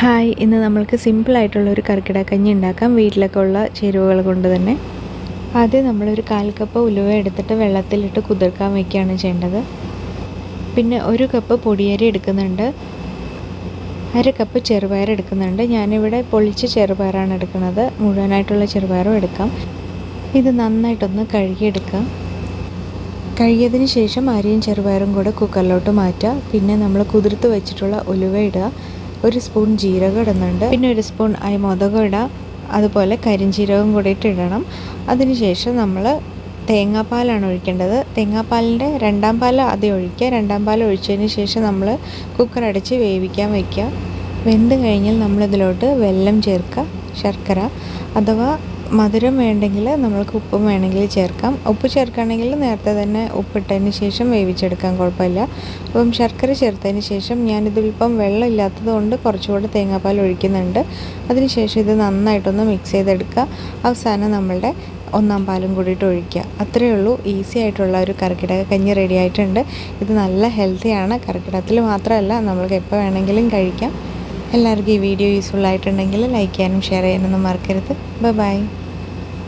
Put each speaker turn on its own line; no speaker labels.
Hi ഇന്ന് നമ്മൾക്ക് സിമ്പിളായിട്ടുള്ള ഒരു കഞ്ഞി ഉണ്ടാക്കാം. വീട്ടിലൊക്കെ ഉള്ള ചേരുവകൾ കൊണ്ട് തന്നെ. ആദ്യം നമ്മളൊരു കാൽ കപ്പ് ഉലുവ എടുത്തിട്ട് വെള്ളത്തിലിട്ട് കുതിർക്കാൻ വയ്ക്കുകയാണ് ചെയ്യേണ്ടത്. പിന്നെ ഒരു കപ്പ് പൊടിയരി എടുക്കുന്നുണ്ട്. അര കപ്പ് ചെറുപയർ എടുക്കുന്നുണ്ട്. ഞാനിവിടെ പൊളിച്ച ചെറുപയറാണ് എടുക്കുന്നത്. മുഴുവനായിട്ടുള്ള ചെറുപയറും എടുക്കാം. ഇത് നന്നായിട്ടൊന്ന് കഴുകിയെടുക്കാം. കഴുകിയതിന് ശേഷം അരിയും ചെറുപയറും കൂടെ കുക്കറിലോട്ട് മാറ്റുക. പിന്നെ നമ്മൾ കുതിർത്ത് വെച്ചിട്ടുള്ള ഉലുവ ഇടുക. ഒരു സ്പൂൺ ജീരകം ഇടുന്നുണ്ട്. പിന്നെ ഒരു സ്പൂൺ അയമോദകം ഇടാം. അതുപോലെ കരിഞ്ചീരകം കൂടി ഇടണം. അതിനുശേഷം നമ്മൾ തേങ്ങാപ്പാലാണ് ഒഴിക്കേണ്ടത്. തേങ്ങാപ്പാലിന്റെ രണ്ടാം പാൽ ആദ്യം ഒഴിക്കുക. രണ്ടാം പാൽ ഒഴിച്ചതിന് ശേഷം നമ്മൾ കുക്കർ അടച്ച് വേവിക്കാൻ വയ്ക്കുക വെന്ത് കഴിഞ്ഞാൽ നമ്മളിതിലോട്ട് വെല്ലം ചേർക്കുക. ശർക്കര അഥവാ മധുരം വേണ്ടെങ്കിൽ നമ്മൾക്ക് ഉപ്പും വേണമെങ്കിൽ ചേർക്കാം. ഉപ്പ് ചേർക്കുകയാണെങ്കിൽ നേരത്തെ തന്നെ ഉപ്പിട്ടതിന് ശേഷം വേവിച്ചെടുക്കാൻ കുഴപ്പമില്ല. അപ്പം ശർക്കര ചേർത്തതിന് ശേഷം ഞാനിതിലിപ്പം വെള്ളം ഇല്ലാത്തത് കൊണ്ട് കുറച്ചുകൂടെ തേങ്ങാപ്പാൽ ഒഴിക്കുന്നുണ്ട്. അതിനുശേഷം ഇത് നന്നായിട്ടൊന്ന് മിക്സ് ചെയ്തെടുക്കുക. അവസാനം നമ്മളുടെ ഒന്നാം പാലും കൂടിയിട്ട് ഒഴിക്കുക. അത്രയേ ഉള്ളൂ. ഈസി ആയിട്ടുള്ള ഒരു കർക്കിടക കഞ്ഞി റെഡി ആയിട്ടുണ്ട്. ഇത് നല്ല ഹെൽത്തിയാണ്. കർക്കിടകത്തിൽ മാത്രമല്ല നമ്മൾക്ക് എപ്പോൾ വേണമെങ്കിലും കഴിക്കാം. എല്ലാവർക്കും ഈ വീഡിയോ യൂസ്ഫുൾ ആയിട്ടുണ്ടെങ്കിൽ ലൈക്ക് ചെയ്യാനും ഷെയർ ചെയ്യാനൊന്നും മറക്കരുത്. ബൈ